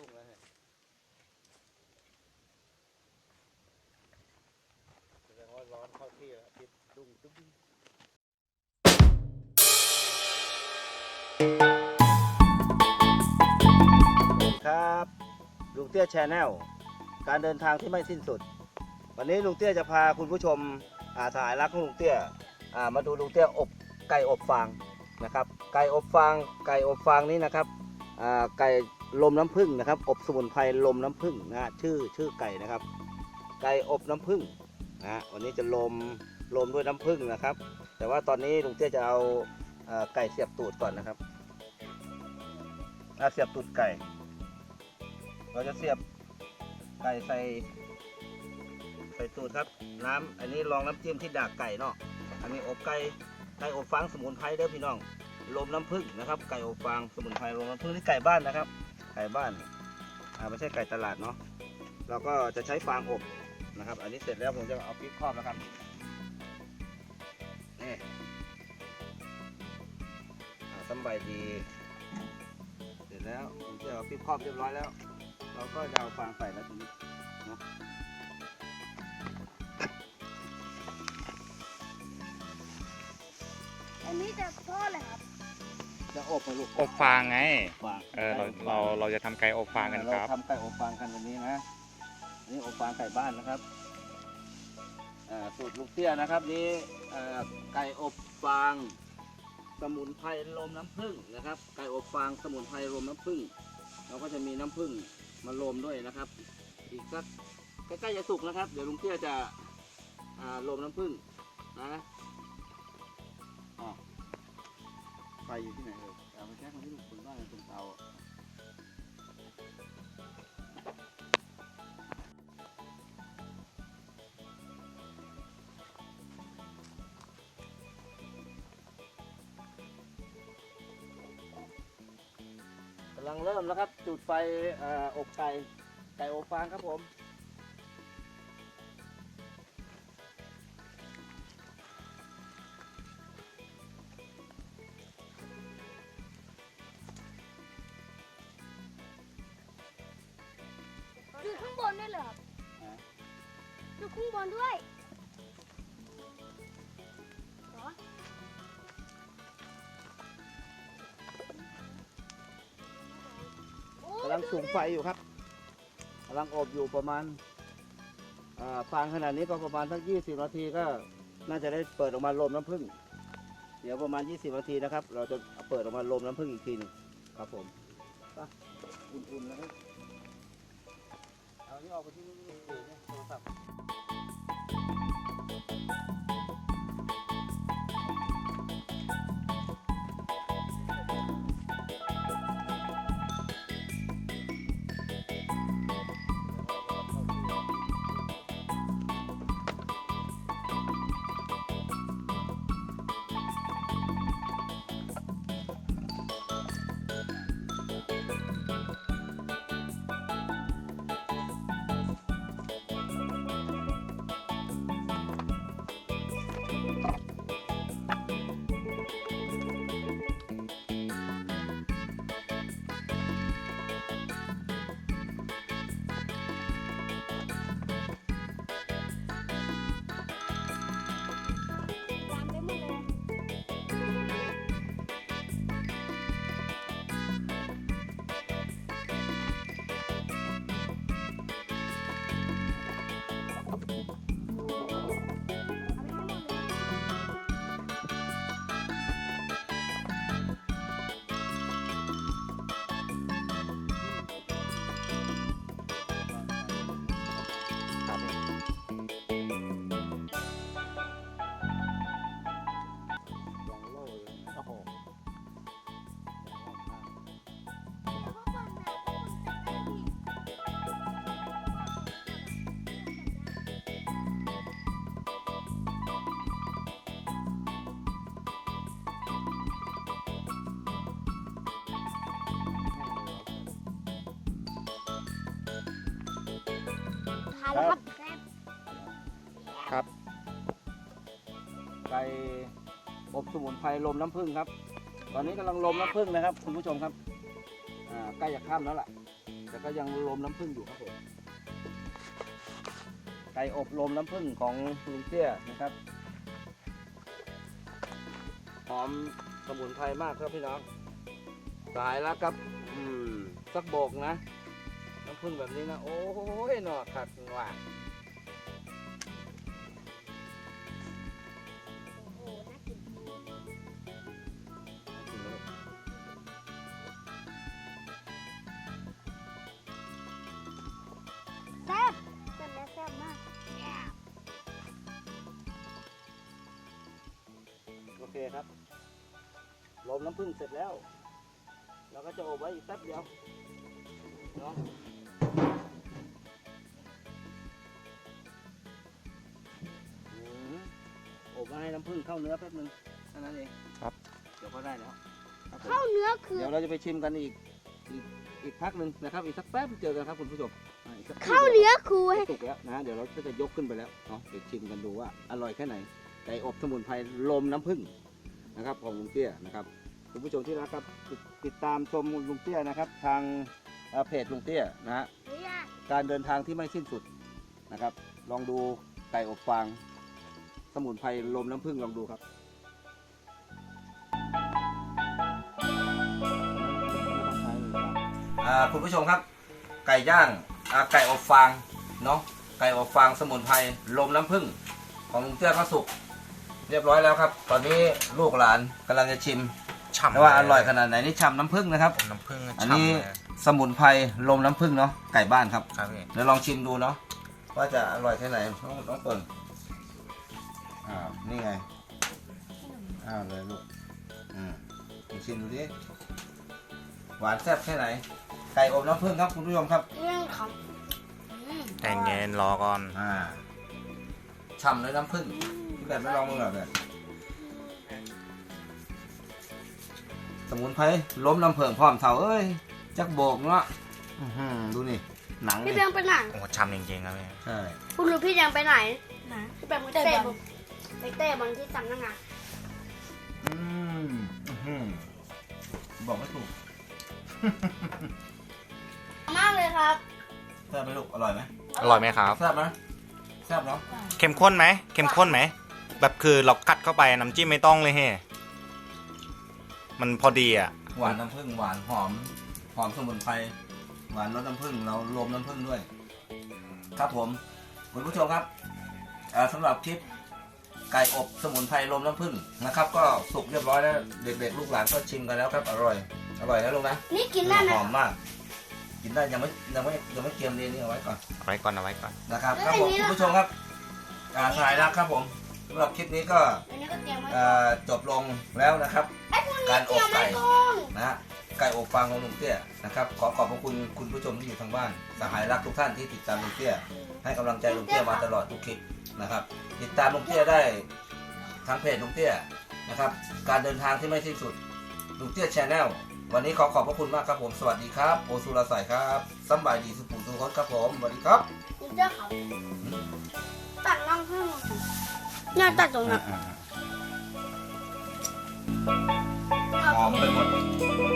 ุ้งแล้วเนี่ยแสดงว่าร้อนเข้าที่แล้วติดดุ้งดุ้งครับลุงเตี้ยแชนแนลการเดินทางที่ไม่สิ้นสุด วันนี้ลุงเตี้ยจะพาคุณผู้ชมอาสายรักของลุงเตี้ยมาดูลุงเตี้ยอบไก่อบฟางนะครับ ไก่อบฟางไก่อบฟางนี้นะครับไก่ ลมน้ำผึ้งนะครับ อบสมุนไพรลมน้ำผึ้งนะชื่อชื่อไก่นะครับ ไก่อบน้ำผึ้งนะวันนี้จะลมลมด้วยน้ำผึ้งนะครับ แต่ว่าตอนนี้ลุงเตี้ยจะเอาอ่าไก่เสียบตูดก่อนนะครับเสียบตูดไก่ เราจะเสียบไก่ใส่ใส่ตูดครับ น้ำอันนี้ลองน้ำจิ้มที่ดากไก่เนาะอันนี้อบไก่ไก่อบฟางสมุนไพรเด้อพี่น้องลมน้ำผึ้งนะครับ ไก่อบฟางสมุนไพรลมน้ำผึ้งนี่ไก่บ้านนะครับ ก่บ้านอ่าไม่ใช่ไก่ตลาดเนาะเราก็จะใช้ฟางอบนะครับ อันนี้เสร็จแล้วผมจะเอาพริกครอบแล้วครับนี่อ่าสำใบดี เสร็จแล้วผมจะเอาพริกครอบเรียบร้อยแล้ว เราก็จะเอาฟางใส่แล้วตรงนี้เนะอันนี้จะทอดเลยครับ จะอบมาลูกอบฟางไง ฟางเออเราเราเราจะทำไก่อบฟางกันครับ เราทำไก่อบฟางกันวันนี้นะอันนี่อบฟางไก่บ้านนะครับอ่าสูตรลูกเตี้ยนะครับนี่อ่าไก่อบฟางสมุนไพรลมน้ำผึ้งนะครับ ไก่อบฟางสมุนไพรลมน้ำผึ้งเราก็จะมีน้ำผึ้งมาลมด้วยนะครับ อีกสักใกล้ๆจะสุกนะครับ เดี๋ยวลุงเตี้ยจะอ่าลมน้ำผึ้งนะอ๋อไฟอยู่ที่ไหนเอ่ยเอาไปแค่คนที่ลูกคนบ้านตรงเตาอะกำลังเริ่มแล้วครับจุดไฟเอ่ออบไก่ไก่อบฟางครับผม ด้วยเหรอครับฮะดูข้างบนด้วยเหรอโอ้กำลังสูงไฟอยู่ครับกำลังอบอยู่ประมาณอ่าฟางขนาดนี้ก็ประมาณสักยี่สิบนาทีก็น่าจะได้เปิดออกมาลมน้ำผึ้งเดี๋ยวประมาณ 20นาทีนะครับ เราจะเปิดออกมาลมน้ำผึ้งอีกทีหนึงครับผมไปอุ่นๆนะครับ เอานี่ออก ทานแล้วครับแซ่บครับ ไก่อบสมุนไพรลมน้ำผึ้งครับ ตอนนี้กำลังลมน้ำผึ้งนะครับ คุณผู้ชมครับอ่าใกล้จะข้ามแล้วล่ะ แต่ก็ยังลมน้ำผึ้งอยู่ครับผม ไก่อบลมน้ำผึ้งของลุงเตี้ยนะครับ หอมสมุนไพรมากครับพี่น้อง สายแล้วครับ อืม สักโบกนะ น้ำผึ้งแบบนี้นะ โอ้ยหนอขัดว่ะโอ้โหน่ากินแซ่บแซ่บและแซ่บมากโอเคครับลมน้ำผึ้งเสร็จแล้ว เราก็จะอบไว้อีกแป๊บเดียวเนาะ น้ำผึ้งเข้าเนื้อแป๊บนึงเท่านั้นเองครับ เดี๋ยวก็ได้แล้วครับผมเข้าเนื้อคือ เดี๋ยวเราจะไปชิมกันอีกอีกอีกพักหนึ่งนะครับ อีกสักแป๊บเจอกันครับคุณผู้ชมอ่อีกสักครู่เข้าดียวเนื้อคือจะสุกแล้วนะเดี๋ยวเราก็จะยกขึ้นไปแล้วเนาะเดี๋ยวชิมกันดูว่าอร่อยแค่ไหนไก่อบสมุนไพรลมน้ำผึ้งนะครับของลุงเตี้ยนะครับคุณผู้ชมที่รักครับติดติดตามชมลุงเตี้ยนะครับ ทางเอ่อเพจลุงเตี้ยนะฮะเนี่ยการเดินทางที่ไม่สิ้นสุดนะครับ ลองดูไก่อบฟาง สมุนไพรลมน้ำผึ้งลองดูครับคุณผู้ชมครับ ไก่ย่างอ่าไก่อบฟางเนาะไก่อบฟางสมุนไพรลมน้ำผึ้งของลุงเตี้ยก็สุก เรียบร้อยแล้วครับ ตอนนี้ลูกหลานกำลังจะชิมฉ่ำว่าอร่อยขนาดไหนนี่ชำน้ำผึ้งนะครับน้ำผึ้งอันฉ่ำนี้เลยสมุนไพรลมน้ำผึ้งเนาะไก่บ้านครับครับพี่เดี๋ยวลองชิมดูเนาะว่าจะอร่อยแค่ไหนน้องน้องเปิ่นอ้าว นี่ไง อ้าวเลยลูก อืมลองชิมดูดิ หวานแซ่บแค่ไหน ไก่อบน้ำผึ้งครับคุณผู้ชมครับ เรื่องของแต่เย็นรอก่อน อ่า ฉ่ำเลยน้ำผึ้งพี่แบบไม่ลองมึงเหรอแบบสมุนไพรล้มลำเพิงพร้อมเท่าเอ้ย จักโบกเนาะอื้อหือดูนี่ หนังพี่นี่แบงไปไหนโอ้ฉ่ำจริงๆครับพี่ ใช่ คุณรู้พี่แดงไปไหนพี่แบงไปเตะบอล ไปเตะบอลที่สำนักงานอืมอื้อหือบอกไม่ถูก มากเลยครับ แซ่บไหมลูกอร่อยไหมอร่อยไหมครับ แซ่บไหมแซ่บเนาะเข้มข้นไหมเข้มข้นไหมแบบคือเรากัดเข้าไปน้ำจิ้มไม่ต้องเลยเฮ้มันพอดีอะหวานน้ำผึ้งหวานหอม หอมสมุนไพรหวานรสน้ำผึ้งเรารวมน้ำผึ้งด้วย ครับผมคุณผู้ชมครับเอ่อสำหรับคลิป ไก่อบสมุนไพรรวมน้ำผึ้งนะครับ ก็สุกเรียบร้อยแล้ว เด็กๆ ลูกหลานก็ชิมกันแล้วครับ อร่อย อร่อยนะลูกนะนี่กินได้ไหมหอมมาก กินได้ยังไม่ยังไม่ยังไม่เกรียมเรียนนี่เอาไว้ก่อนเอาไว้ก่อนเอาไว้ก่อนนะครับครับผมคุณผู้ชมครับอ่าสายรักครับผมสำหรับคลิปนี้ก็อันนี้ก็เตรียมไว้เอ่อจบลงแล้วนะครับ ไอ้พวกนี้การอเตรียบมไว้ไก่ก่อน นะฮะ ไก่อบฟางของลุงเตี้ยนะครับขอขอบพระคุณคุณผู้ชมที่อยู่ทางบ้านสหายรักทุกท่านที่ติดตามลุงเตี้ยให้กำลังใจลุงเตี้ยมาตลอดทุกคลิปนะครับ ติดตามลุงเตี้ยได้ทางเพจลุงเตี้ยนะครับ การเดินทางที่ไม่สิ้นสุดลุงเตี้ยชแนลวันนี้ขอขอบพระคุณมากครับผมสวัสดีครับโอสุรสายครับสำบายดีสุขุมสุขคนครับผมสวัสดีครับคุณเจ้าเขาตัดน้ำผึ้งเนี่ยตัดตรงนั้น หอมไปหมด